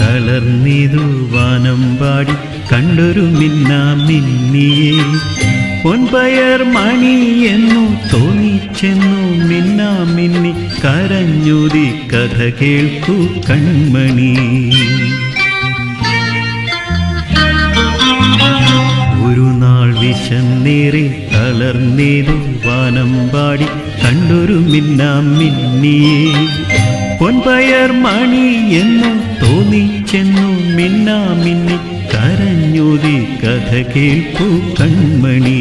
തളർന്നിതു വാനം പാടി കണ്ടൊരു മിന്നാ മിന്നിയെ. പൊൻപയർ മണി എന്നു തോന്നിച്ചെന്നു മിന്നാ മിന്നി കരഞ്ഞുതി കഥ കേൾക്കൂ കൺമണി. ഒരു നാൾ വിശന്നേറെ തളർന്നേതു വാനം പാടി കണ്ടൊരു മിന്നാം മിന്നിയെ. പൊൻപയർ മണി എന്നു തോന്നിച്ചെന്നു മിന്നാ മിന്നി കരഞ്ഞൂതി കഥ കേൾപ്പു കൺമണി.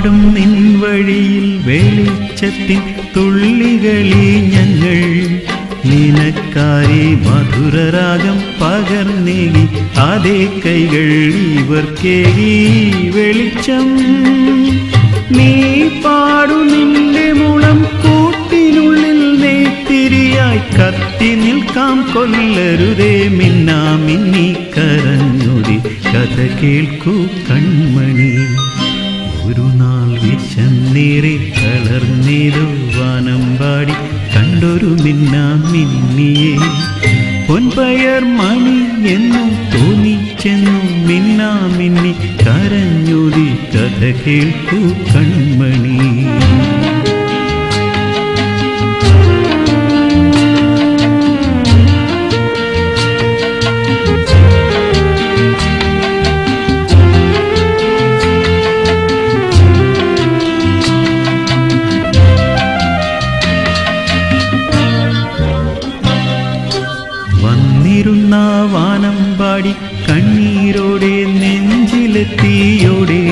പാട്ടുപാടും നിൻ വഴിയിൽ വെളിച്ചത്തിൻ തുള്ളികളി ഞങ്ങൾ. നിനക്കായി മധുരരാഗം പകർന്നേകി അതേ കൈകൾ ഇവർക്കേകി വെളിച്ചം. നീ പാടു നിന്റെ മുളം കൂട്ടിനുള്ളിൽ നെയ്ത്തിരിയായി കത്തി നിൽക്കാം കൊല്ലരുതേ മിന്നാമിന്നീ കരഞ്ഞുടി. കഥ കേൾക്കൂ കൺമണി. വിശന്നേറെ തളർന്നേതോ വാനം പാടി കണ്ടൊരു മിന്നാ മിന്നിയെ. പൊൻപയർ മണി എന്നു തോന്നിച്ചെന്നു മിന്നാ മിന്നി. കരഞ്ഞുതി കഥ കേൾക്കൂ കൺമണി. വന്നിരുന്ന വാനം പാടി കണ്ണീരോടെ നെഞ്ചിലെത്തിയോടെ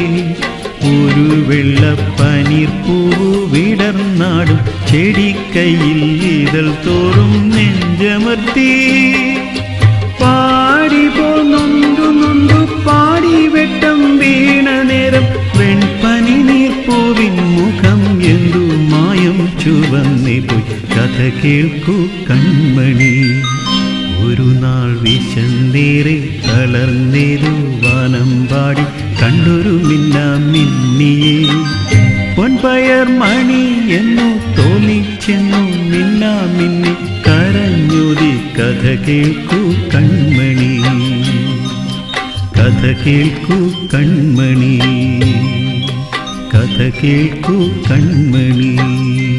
ഒരു വെള്ളപ്പനീർ പൂവ് വിടർന്നാടും ചെടിക്കൈയിൽ ഇതൾ തോറും നെഞ്ചമർത്തി. പാടി പോന്നൊന്തു നൊന്തു പാടി വെട്ടം വീണ നേരം വെൺപനി പൂവിൻ മുഖം എന്തു മായം ചുവന്നിപ്പോയി പോയി കഥ കേൾക്കൂ കൺമണി. ഒരു നാൾ വിശന്നേറെ തളർന്നേതു വാനം പാടി കണ്ടൊരു മിന്ന മിന്നിയെ. പൊൻപയർ മണി എന്നു തോന്നിച്ചെന്നു മിന്ന മിന്നി കരഞ്ഞുതി കഥ കേൾക്കൂ കൺമണി. കഥ കേൾക്കൂ കൺമണി. കഥ കേൾക്കൂ കൺമണി.